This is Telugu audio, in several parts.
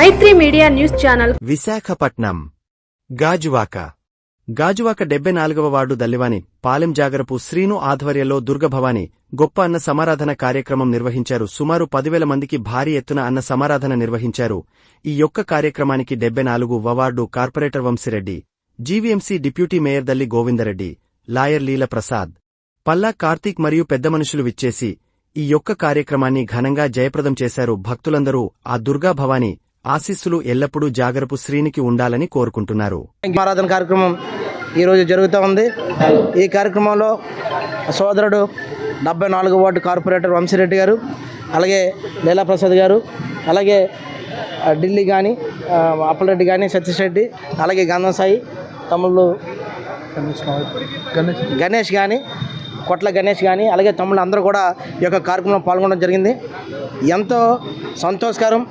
Maitri media news channel. Visakhapatnam. Gajuwaka. Gajuwaka డెబ్బై నాలుగవ వార్డు దల్లివాని పాలెం జాగరపు శ్రీను ఆధ్వర్యంలో దుర్గభవాని గొప్ప అన్న సమారాధన కార్యక్రమం నిర్వహించారు. సుమారు పదివేల మందికి భారీ ఎత్తున అన్న సమారాధన నిర్వహించారు. ఈ యొక్క కార్యక్రమానికి డెబ్బై నాలుగు ward corporator Vamsireddy GVMC deputy mayor Dalli Govindareddy lawyer Leela Prasad Palla Karthik మరియు పెద్ద మనుషులు విచ్చేసి ఈ యొక్క కార్యక్రమాన్ని ఘనంగా జయప్రదం చేశారు. భక్తులందరూ ఆ దుర్గాభవాని ఆశీస్సులు ఎల్లప్పుడూ జాగరపు శ్రీనికి ఉండాలని కోరుకుంటున్నారు. ఆరాధన కార్యక్రమం ఈరోజు జరుగుతూ ఉంది. ఈ కార్యక్రమంలో సోదరుడు డెబ్బై నాలుగు వార్డు కార్పొరేటర్ వంశీరెడ్డి గారు అలాగే లీలాప్రసాద్ గారు అలాగే ఢిల్లీ కానీ అప్పలరెడ్డి కానీ సతీష్ రెడ్డి అలాగే గంధం సాయి తమ్ముళ్ళు గణేష్ కానీ కొట్ల గణేష్ కానీ అలాగే తమ్ముళ్ళు అందరూ కూడా ఈ యొక్క కార్యక్రమంలో పాల్గొనడం జరిగింది. ఎంతో సంతోషకరం.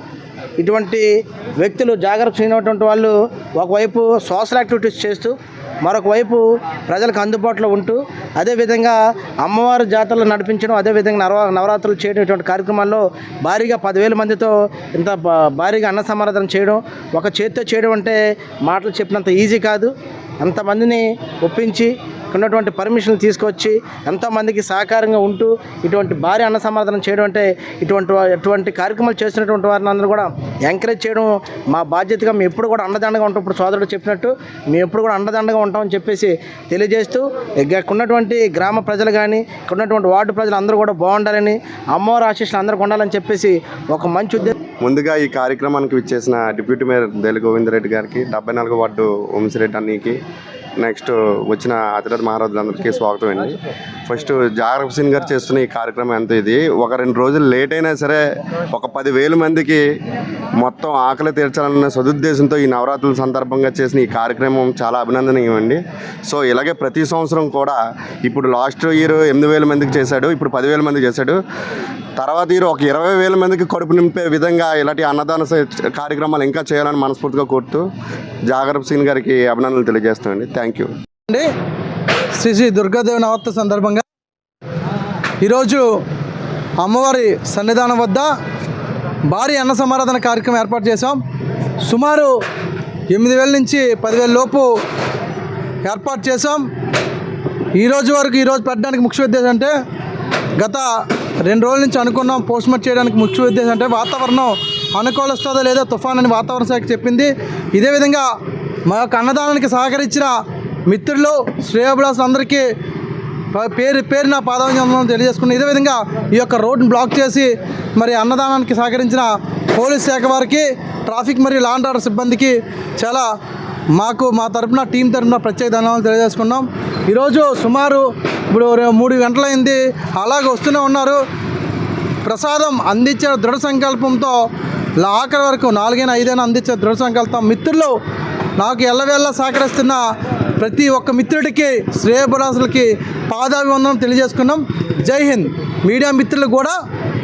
ఇటువంటి వ్యక్తులు జాగ్రత్త చేయనటువంటి వాళ్ళు ఒకవైపు సోషల్ యాక్టివిటీస్ చేస్తూ మరొక వైపు ప్రజలకు అందుబాటులో ఉంటూ అదేవిధంగా అమ్మవారి జాతరలు నడిపించడం అదేవిధంగా నవ నవరాత్రులు చేయడం ఇటువంటి కార్యక్రమాల్లో భారీగా పదివేల మందితో ఇంత భారీగా అన్న సమారాధన చేయడం ఒక చేతితో చేయడం అంటే మాటలు చెప్పినంత ఈజీ కాదు. అంతమందిని ఒప్పించి ఉన్నటువంటి పర్మిషన్లు తీసుకొచ్చి ఎంతోమందికి సహకారంగా ఉంటూ ఇటువంటి భారీ అన్న సమాధానం చేయడం అంటే ఇటువంటి ఎటువంటి ఇటువంటి కార్యక్రమాలు చేస్తున్నటువంటి వారిని అందరూ కూడా ఎంకరేజ్ చేయడం మా బాధ్యతగా మేము ఎప్పుడు కూడా అండదండగా ఉంటాం. ఇప్పుడు సోదరుడు చెప్పినట్టు మేము ఎప్పుడు కూడా అండదండగా ఉంటామని చెప్పేసి తెలియజేస్తూ ఇక్కడ ఉన్నటువంటి గ్రామ ప్రజలు కానీ ఇక్కడ ఉన్నటువంటి వార్డు ప్రజలు అందరూ కూడా బాగుండాలని అమ్మవారి ఆశీస్సులు అందరూ ఉండాలని చెప్పేసి ఒక మంచి ఉద్దేశం ముందుగా ఈ కార్యక్రమానికి ఇచ్చేసిన డిప్యూటీ మేయర్ దేలి గోవిందరెడ్డి గారికి డెబ్బై నాలుగు వార్డు వంశిరెడ్డి అన్నీకి నెక్స్ట్ వచ్చిన అతిరథ మహారాజులందరికీ స్వాగతం అండి ఫస్ట్ జాగ్రఫ్ సింగ్ గారు చేస్తున్న ఈ కార్యక్రమం ఎంత ఇది? ఒక రెండు రోజులు లేట్ అయినా సరే ఒక పదివేల మందికి మొత్తం ఆకలి తీర్చాలన్న సదుద్దేశంతో ఈ నవరాత్రుల సందర్భంగా చేసిన ఈ కార్యక్రమం చాలా అభినందనీయమండి. సో ఇలాగే ప్రతి సంవత్సరం కూడా ఇప్పుడు లాస్ట్ ఇయర్ ఎనిమిది వేల మందికి చేశాడు ఇప్పుడు పదివేల మందికి చేశాడు. తర్వాత ఇయర్ ఒక ఇరవై వేల మందికి కడుపు నింపే విధంగా ఇలాంటి అన్నదాన కార్యక్రమాలు ఇంకా చేయాలని మనస్ఫూర్తిగా కోరుతూ జాగ్రఫ్ సింగ్ గారికి అభినందనలు తెలియజేస్తామండి. Thank you. అండి శ్రీ శ్రీ దుర్గాదేవి నవరాత్రి సందర్భంగా ఈరోజు అమ్మవారి సన్నిధానం వద్ద భారీ అన్న సమారాధన కార్యక్రమం ఏర్పాటు చేశాం. సుమారు ఎనిమిది వేల నుంచి పదివేల లోపు ఏర్పాటు చేశాం. ఈరోజు వరకు ఈరోజు పెట్టడానికి ముఖ్య ఉద్దేశం అంటే గత రెండు రోజుల నుంచి అనుకున్నాం పోస్ట్మార్ట్ చేయడానికి ముఖ్య ఉద్దేశం అంటే వాతావరణం అనుకూలిస్తుందో లేదో తుఫాన్ అని వాతావరణ శాఖ చెప్పింది. ఇదే విధంగా మా యొక్క అన్నదానానికి సహకరించిన మిత్రులు శ్రేయోభిలాసులందరికీ అందరికీ పేరు పేరు పేరున పాదాభివందనం తెలియజేసుకున్న ఇదే విధంగా ఈ యొక్క రోడ్డును బ్లాక్ చేసి మరి అన్నదానానికి సహకరించిన పోలీస్ శాఖ వారికి ట్రాఫిక్ మరియు లాండ్ ఆర్డర్ సిబ్బందికి చాలా మాకు మా తరపున టీం తరఫున ప్రత్యేక ధన్యవాదాలు తెలియజేసుకున్నాం. ఈరోజు సుమారు ఇప్పుడు మూడు గంటలైంది. అలాగ వస్తూనే ఉన్నారు. ప్రసాదం అందించే దృఢ సంకల్పంతో ఆఖరి వరకు నాలుగైనా ఐదైనా అందించే దృఢ సంకల్పం మిత్రులు నాకు ఎల్లవేళ్ళ సహకరిస్తున్న ప్రతి ఒక్క మిత్రుడికి శ్రేయభిలాసులకి పాదాభివందనం తెలియజేసుకున్నాం. జై హింద్. మీడియా మిత్రులకు కూడా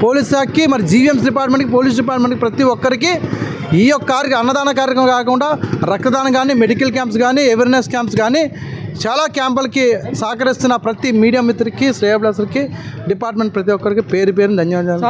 పోలీస్ శాఖకి మరి జీవీఎంసీ డిపార్ట్మెంట్కి పోలీస్ డిపార్ట్మెంట్కి ప్రతి ఒక్కరికి ఈ యొక్క కార్య అన్నదాన కార్యక్రమం కాకుండా రక్తదానం కానీ మెడికల్ క్యాంప్స్ కానీ అవేర్నెస్ క్యాంప్స్ కానీ చాలా క్యాంపులకి సహకరిస్తున్న ప్రతి మీడియా మిత్రులకి శ్రేయభిలాసులకి డిపార్ట్మెంట్ ప్రతి ఒక్కరికి పేరు పేరు ధన్యవాదాలు